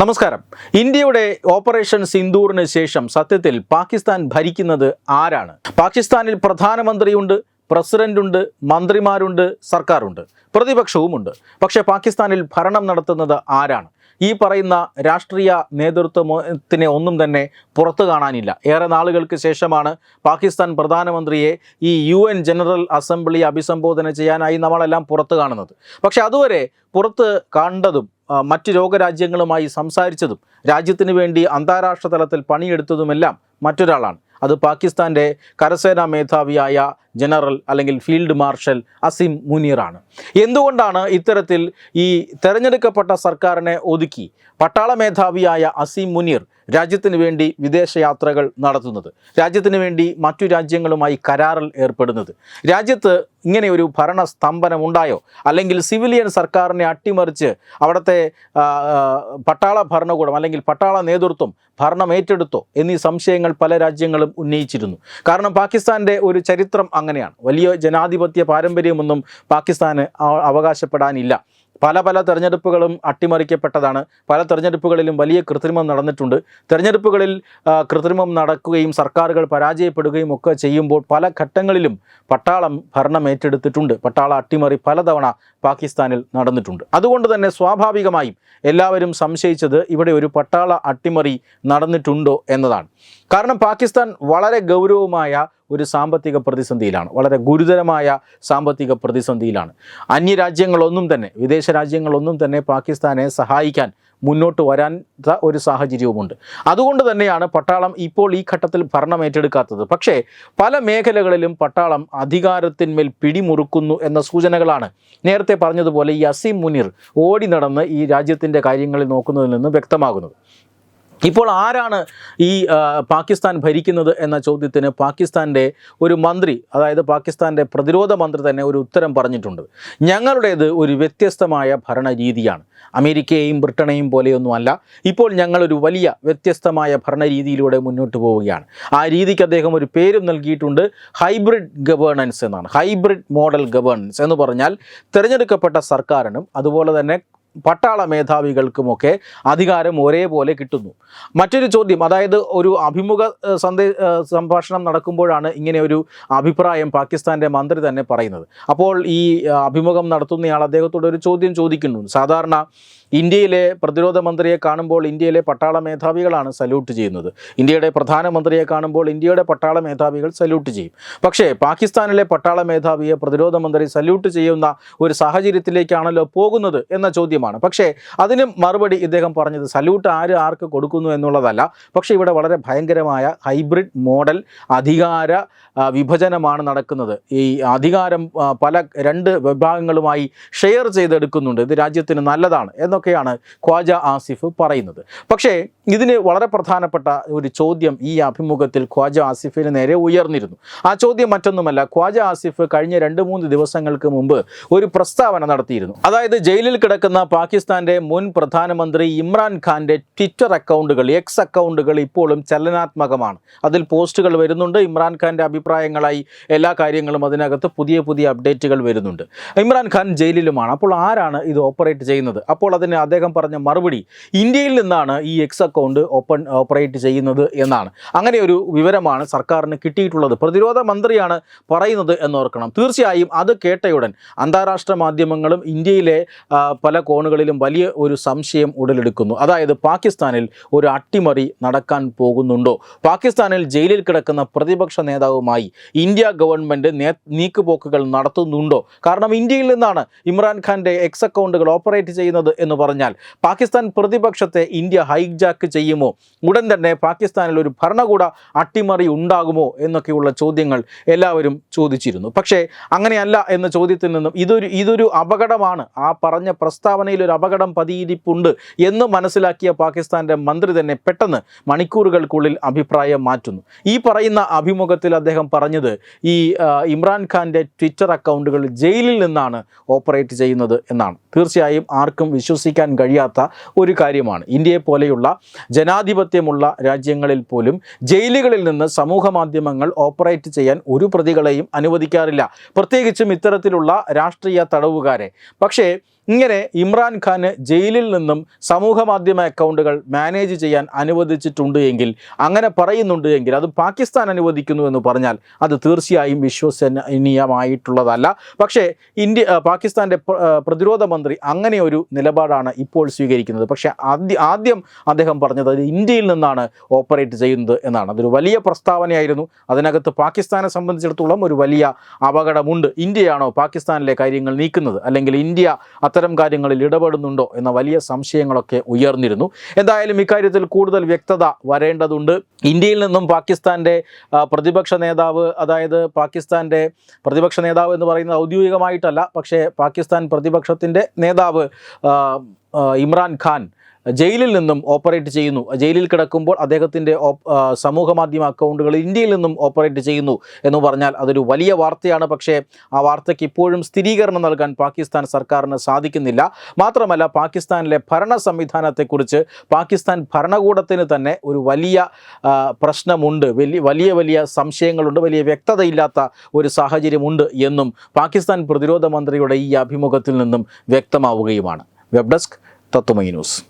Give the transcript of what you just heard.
നമസ്കാരം. ഇന്ത്യയുടെ ഓപ്പറേഷൻ സിന്ദൂറിന് ശേഷം സത്യത്തിൽ പാകിസ്ഥാൻ ഭരിക്കുന്നത് ആരാണ്? പാകിസ്ഥാനിൽ പ്രധാനമന്ത്രിയുണ്ട് പ്രസിഡന്റുണ്ട് മന്ത്രിമാരുണ്ട് സർക്കാരുണ്ട് പ്രതിപക്ഷവുമുണ്ട്. പക്ഷേ പാകിസ്ഥാനിൽ ഭരണം നടത്തുന്നത് ആരാണ്? ഈ പറയുന്ന രാഷ്ട്രീയ നേതൃത്വത്തിനെ ഒന്നും തന്നെ പുറത്തു കാണാനില്ല. ഏറെ നാളുകൾക്ക് ശേഷമാണ് പാകിസ്ഥാൻ പ്രധാനമന്ത്രിയെ ഈ യു എൻ ജനറൽ അസംബ്ലി അഭിസംബോധന ചെയ്യാനായി നമ്മളെല്ലാം പുറത്തു കാണുന്നത്. പക്ഷെ അതുവരെ പുറത്ത് കണ്ടതും മറ്റ് ലോകരാജ്യങ്ങളുമായി സംസാരിച്ചതും രാജ്യത്തിന് വേണ്ടി അന്താരാഷ്ട്ര തലത്തിൽ പണിയെടുത്തതുമെല്ലാം മറ്റൊരാളാണ്. അത് പാകിസ്ഥാന്റെ കരസേനാ മേധാവിയായ ജനറൽ അല്ലെങ്കിൽ ഫീൽഡ് മാർഷൽ അസിം മുനീറാണ്. എന്തുകൊണ്ടാണ് ഇത്തരത്തിൽ ഈ തെരഞ്ഞെടുക്കപ്പെട്ട സർക്കാരിനെ ഒതുക്കി പട്ടാള മേധാവിയായ അസീം മുനീർ രാജ്യത്തിന് വേണ്ടി വിദേശയാത്രകൾ നടത്തുന്നത്? രാജ്യത്തിന് വേണ്ടി മറ്റു രാജ്യങ്ങളുമായി കരാറിൽ ഏർപ്പെടുന്നത്? രാജ്യത്ത് ഇങ്ങനെ ഒരു ഭരണ സ്തംഭനം ഉണ്ടായോ അല്ലെങ്കിൽ സിവിലിയൻ സർക്കാരിനെ അട്ടിമറിച്ച് അവിടുത്തെ പട്ടാള ഭരണകൂടം അല്ലെങ്കിൽ പട്ടാള നേതൃത്വം ഭരണം ഏറ്റെടുത്തോ? എന്നീ സംശയങ്ങൾ പല രാജ്യങ്ങളും ഉന്നയിച്ചിരുന്നു. കാരണം പാകിസ്ഥാന്റെ ഒരു ചരിത്രം അങ്ങനെയാണ്. വലിയ ജനാധിപത്യ പാരമ്പര്യമൊന്നും പാകിസ്ഥാന് അവകാശപ്പെടാനില്ല. പല പല തെരഞ്ഞെടുപ്പുകളും അട്ടിമറിക്കപ്പെട്ടതാണ്. പല തെരഞ്ഞെടുപ്പുകളിലും വലിയ കൃത്രിമം നടന്നിട്ടുണ്ട്. തെരഞ്ഞെടുപ്പുകളിൽ കൃത്രിമം നടക്കുകയും സർക്കാരുകൾ പരാജയപ്പെടുകയും ഒക്കെ ചെയ്യുമ്പോൾ പല ഘട്ടങ്ങളിലും പട്ടാളം ഭരണം ഏറ്റെടുത്തിട്ടുണ്ട്. പട്ടാള അട്ടിമറി പലതവണ പാകിസ്ഥാനിൽ നടന്നിട്ടുണ്ട്. അതുകൊണ്ട് തന്നെ സ്വാഭാവികമായും എല്ലാവരും സംശയിച്ചത് ഇവിടെ ഒരു പട്ടാള അട്ടിമറി നടന്നിട്ടുണ്ടോ എന്നതാണ്. കാരണം പാകിസ്ഥാൻ വളരെ ഗൗരവമായ ഒരു സാമ്പത്തിക പ്രതിസന്ധിയിലാണ്. വളരെ ഗുരുതരമായ സാമ്പത്തിക പ്രതിസന്ധിയിലാണ്. അന്യരാജ്യങ്ങളൊന്നും തന്നെ വിദേശ രാജ്യങ്ങളൊന്നും തന്നെ പാകിസ്ഥാനെ സഹായിക്കാൻ മുന്നോട്ട് വരാത്ത ഒരു സാഹചര്യവുമുണ്ട്. അതുകൊണ്ട് തന്നെയാണ് പട്ടാളം ഇപ്പോൾ ഈ ഘട്ടത്തിൽ ഭരണം ഏറ്റെടുക്കാത്തത്. പക്ഷേ പല മേഖലകളിലും പട്ടാളം അധികാരത്തിന്മേൽ പിടിമുറുക്കുന്നു എന്ന സൂചനകളാണ് നേരത്തെ പറഞ്ഞതുപോലെ ഈ അസീം മുനീർ ഓടി നടന്ന് ഈ രാജ്യത്തിന്റെ കാര്യങ്ങളിൽ നോക്കുന്നതിൽ നിന്ന് വ്യക്തമാകുന്നത്. ഇപ്പോൾ ആരാണ് ഈ പാകിസ്ഥാൻ ഭരിക്കുന്നത് എന്ന ചോദ്യത്തിന് പാകിസ്ഥാന്റെ ഒരു മന്ത്രി അതായത് പാകിസ്ഥാന്റെ പ്രതിരോധ മന്ത്രി തന്നെ ഒരു ഉത്തരം പറഞ്ഞിട്ടുണ്ട്. ഞങ്ങളുടേത് ഒരു വ്യത്യസ്തമായ ഭരണരീതിയാണ്. അമേരിക്കയെയും ബ്രിട്ടനെയും പോലെയൊന്നുമല്ല. ഇപ്പോൾ ഞങ്ങളൊരു വലിയ വ്യത്യസ്തമായ ഭരണരീതിയിലൂടെ മുന്നോട്ട് പോവുകയാണ്. ആ രീതിക്ക് അദ്ദേഹം ഒരു പേരും നൽകിയിട്ടുണ്ട് ഹൈബ്രിഡ് ഗവേണൻസ് എന്നാണ്. ഹൈബ്രിഡ് മോഡൽ ഗവേണൻസ് എന്ന് പറഞ്ഞാൽ തിരഞ്ഞെടുക്കപ്പെട്ട സർക്കാരിനും അതുപോലെ തന്നെ പട്ടാള മേധാവികൾക്കുമൊക്കെ അധികാരം ഒരേപോലെ കിട്ടുന്നു. മറ്റൊരു ചോദ്യം അതായത് ഒരു അഭിമുഖ സന്ദേ സംഭാഷണം നടക്കുമ്പോഴാണ് ഇങ്ങനെ ഒരു അഭിപ്രായം പാകിസ്ഥാന്റെ മന്ത്രി തന്നെ പറയുന്നത്. അപ്പോൾ ഈ അഭിമുഖം നടത്തുന്നയാൾ അദ്ദേഹത്തോട് ഒരു ചോദ്യം ചോദിക്കുന്നു. സാധാരണ ഇന്ത്യയിലെ പ്രതിരോധ മന്ത്രിയെ കാണുമ്പോൾ ഇന്ത്യയിലെ പട്ടാള മേധാവികളാണ് സല്യൂട്ട് ചെയ്യുന്നത്. ഇന്ത്യയുടെ പ്രധാനമന്ത്രിയെ കാണുമ്പോൾ ഇന്ത്യയുടെ പട്ടാള മേധാവികൾ സല്യൂട്ട് ചെയ്യും. പക്ഷേ പാകിസ്ഥാനിലെ പട്ടാള മേധാവിയെ പ്രതിരോധ മന്ത്രി സല്യൂട്ട് ചെയ്യുന്ന ഒരു സാഹചര്യത്തിലേക്കാണല്ലോ പോകുന്നത് എന്ന ചോദ്യമാണ്. പക്ഷേ അതിന് മറുപടി ഇദ്ദേഹം പറഞ്ഞത് സല്യൂട്ട് ആര് ആർക്ക് കൊടുക്കുന്നു എന്നുള്ളതല്ല. പക്ഷേ ഇവിടെ വളരെ ഭയങ്കരമായ ഹൈബ്രിഡ് മോഡൽ അധികാര വിഭജനമാണ് നടക്കുന്നത്. ഈ അധികാരം പല രണ്ട് വിഭാഗങ്ങളുമായി ഷെയർ ചെയ്തെടുക്കുന്നുണ്ട്. ഇത് രാജ്യത്തിന് നല്ലതാണ് എന്നൊക്കെയാണ് ഖ്വാജ ആസിഫ് പറയുന്നത്. പക്ഷേ ഇതിന് വളരെ പ്രധാനപ്പെട്ട ഒരു ചോദ്യം ഈ അഭിമുഖത്തിൽ ഖ്വാജ ആസിഫിന് നേരെ ഉയർന്നിരുന്നു. ആ ചോദ്യം മറ്റൊന്നുമല്ല ഖ്വാജ ആസിഫ് കഴിഞ്ഞ രണ്ട് മൂന്ന് ദിവസങ്ങൾക്ക് മുമ്പ് ഒരു പ്രസ്താവന നടത്തിയിരുന്നു. അതായത് ജയിലിൽ കിടക്കുന്ന പാകിസ്ഥാന്റെ മുൻ പ്രധാനമന്ത്രി ഇമ്രാൻ ഖാന്റെ ട്വിറ്റർ അക്കൗണ്ടുകൾ എക്സ് അക്കൗണ്ടുകൾ ഇപ്പോഴും ചലനാത്മകമാണ്. അതിൽ പോസ്റ്റുകൾ വരുന്നുണ്ട് ഇമ്രാൻ ഖാന്റെ അഭിപ്രായങ്ങളായി എല്ലാ കാര്യങ്ങളും അതിനകത്ത് പുതിയ പുതിയ അപ്ഡേറ്റുകൾ വരുന്നുണ്ട്. ഇമ്രാൻ ഖാൻ ജയിലിലുമാണ് അപ്പോൾ ആരാണ് ഇത് ഓപ്പറേറ്റ് ചെയ്യുന്നത്? അപ്പോൾ അതിന് അദ്ദേഹം പറഞ്ഞ മറുപടി ഇന്ത്യയിൽ നിന്നാണ് ഈ എക്സ് അക്കൗണ്ട് ഓപ്പൺ ഓപ്പറേറ്റ് ചെയ്യുന്നത് എന്നാണ്. അങ്ങനെ ഒരു വിവരമാണ് സർക്കാരിന് കിട്ടിയിട്ടുള്ളത്. പ്രതിരോധ മന്ത്രിയാണ് പറയുന്നത് എന്നോർക്കണം. തീർച്ചയായും അത് കേട്ടയുടൻ അന്താരാഷ്ട്ര മാധ്യമങ്ങളും ഇന്ത്യയിലെ പല കോണുകളിലും വലിയ ഒരു സംശയം ഉടലെടുക്കുന്നു. അതായത് പാകിസ്ഥാനിൽ ഒരു അട്ടിമറി നടക്കാൻ പോകുന്നുണ്ടോ? പാകിസ്ഥാനിൽ ജയിലിൽ കിടക്കുന്ന പ്രതിപക്ഷ നേതാവുമായി ഇന്ത്യ ഗവൺമെന്റ് നീക്കുപോക്കുകൾ നടത്തുന്നുണ്ടോ? കാരണം ഇന്ത്യയിൽ നിന്നാണ് ഇമ്രാൻഖാന്റെ എക്സ് അക്കൗണ്ടുകൾ ഓപ്പറേറ്റ് ചെയ്യുന്നത് എന്ന് പറഞ്ഞാൽ പാകിസ്ഥാൻ പ്രതിപക്ഷത്തെ ഇന്ത്യ ഹൈജാക്ക് ചെയ്യുമോ? ഉടൻ തന്നെ പാകിസ്ഥാനിൽ ഒരു ഭരണകൂട അട്ടിമറി ഉണ്ടാകുമോ എന്നൊക്കെയുള്ള ചോദ്യങ്ങൾ എല്ലാവരും ചോദിച്ചിരുന്നു. പക്ഷേ അങ്ങനെയല്ല എന്ന ചോദ്യത്തിൽ നിന്നും ഇതൊരു ഇതൊരു അപകടമാണ്. ആ പറഞ്ഞ പ്രസ്താവനയിൽ ഒരു അപകടം പതിയിരിപ്പുണ്ട് എന്ന് മനസ്സിലാക്കിയ പാകിസ്ഥാന്റെ മന്ത്രി തന്നെ പെട്ടെന്ന് മണിക്കൂറുകൾക്കുള്ളിൽ അഭിപ്രായം മാറ്റുന്നു. ഈ പറയുന്ന അഭിമുഖത്തിൽ അദ്ദേഹം പറഞ്ഞത് ഈ ഇമ്രാൻഖാന്റെ ട്വിറ്റർ അക്കൗണ്ടുകൾ ജയിലിൽ നിന്നാണ് ഓപ്പറേറ്റ് ചെയ്യുന്നത് എന്നാണ്. തീർച്ചയായും ആർക്കും വിശ്വസിക്കാൻ കഴിയാത്ത ഒരു കാര്യമാണ്. ഇന്ത്യയെ പോലെയുള്ള ജനാധിപത്യമുള്ള രാജ്യങ്ങളിൽ പോലും ജയിലുകളിൽ നിന്ന് സമൂഹ മാധ്യമങ്ങൾ ഓപ്പറേറ്റ് ചെയ്യാൻ ഒരു പ്രതികളെയും അനുവദിക്കാറില്ല. പ്രത്യേകിച്ചും ഇത്തരത്തിലുള്ള രാഷ്ട്രീയ തടവുകാരെ. പക്ഷേ ഇങ്ങനെ ഇമ്രാൻഖാന് ജയിലിൽ നിന്നും സമൂഹ മാധ്യമ അക്കൗണ്ടുകൾ മാനേജ് ചെയ്യാൻ അനുവദിച്ചിട്ടുണ്ട് എങ്കിൽ അങ്ങനെ പറയുന്നുണ്ട് എങ്കിൽ അത് പാകിസ്ഥാൻ അനുവദിക്കുന്നു എന്ന് പറഞ്ഞാൽ അത് തീർച്ചയായും വിശ്വസനീയമായിട്ടുള്ളതല്ല. പക്ഷേ ഇന്ത്യ പാകിസ്ഥാന്റെ പ്രതിരോധ മന്ത്രി അങ്ങനെ ഒരു നിലപാടാണ് ഇപ്പോൾ സ്വീകരിക്കുന്നത്. പക്ഷേ ആദ്യ ആദ്യം അദ്ദേഹം പറഞ്ഞത് അത് ഇന്ത്യയിൽ നിന്നാണ് ഓപ്പറേറ്റ് ചെയ്യുന്നത് എന്നാണ്. അതൊരു വലിയ പ്രസ്താവനയായിരുന്നു. അതിനകത്ത് പാകിസ്ഥാനെ സംബന്ധിച്ചിടത്തോളം ഒരു വലിയ അപകടമുണ്ട്. ഇന്ത്യയാണോ പാകിസ്ഥാനിലെ കാര്യങ്ങൾ നീക്കുന്നത്? അല്ലെങ്കിൽ ഇന്ത്യ കാര്യങ്ങളിൽ ഇടപെടുന്നുണ്ടോ എന്ന വലിയ സംശയങ്ങളൊക്കെ ഉയർന്നിരുന്നു. എന്തായാലും ഇക്കാര്യത്തിൽ കൂടുതൽ വ്യക്തത വരേണ്ടതുണ്ട്. ഇന്ത്യയിൽ നിന്നും പാകിസ്ഥാന്റെ പ്രതിപക്ഷ നേതാവ് അതായത് പാകിസ്ഥാന്റെ പ്രതിപക്ഷ നേതാവ് എന്ന് പറയുന്നത് ഔദ്യോഗികമായിട്ടല്ല പക്ഷേ പാകിസ്ഥാൻ പ്രതിപക്ഷത്തിന്റെ നേതാവ് ഇമ്രാൻ ഖാൻ ജയിലിൽ നിന്നും ഓപ്പറേറ്റ് ചെയ്യുന്നു. ജയിലിൽ കിടക്കുമ്പോൾ അദ്ദേഹത്തിന്റെ സമൂഹ മാധ്യമ അക്കൗണ്ടുകൾ ഇന്ത്യയിൽ നിന്നും ഓപ്പറേറ്റ് ചെയ്യുന്നു എന്ന് പറഞ്ഞാൽ അതൊരു വലിയ വാർത്തയാണ്. പക്ഷേ ആ വാർത്തയ്ക്ക് ഇപ്പോഴും സ്ഥിരീകരണം നൽകാൻ പാകിസ്ഥാൻ സർക്കാരിന് സാധിക്കുന്നില്ല. മാത്രമല്ല പാകിസ്ഥാനിലെ ഭരണ സംവിധാനത്തെക്കുറിച്ച് പാകിസ്ഥാൻ ഭരണകൂടത്തിന് തന്നെ ഒരു വലിയ പ്രശ്നമുണ്ട്. വലിയ വലിയ വലിയ സംശയങ്ങളുണ്ട്. വലിയ വ്യക്തതയില്ലാത്ത ഒരു സാഹചര്യമുണ്ട് എന്നും പാകിസ്ഥാൻ പ്രതിരോധ മന്ത്രിയുടെ ഈ അഭിമുഖത്തിൽ നിന്നും വ്യക്തമാവുകയുമാണ്. Web desk Tatwamayi news.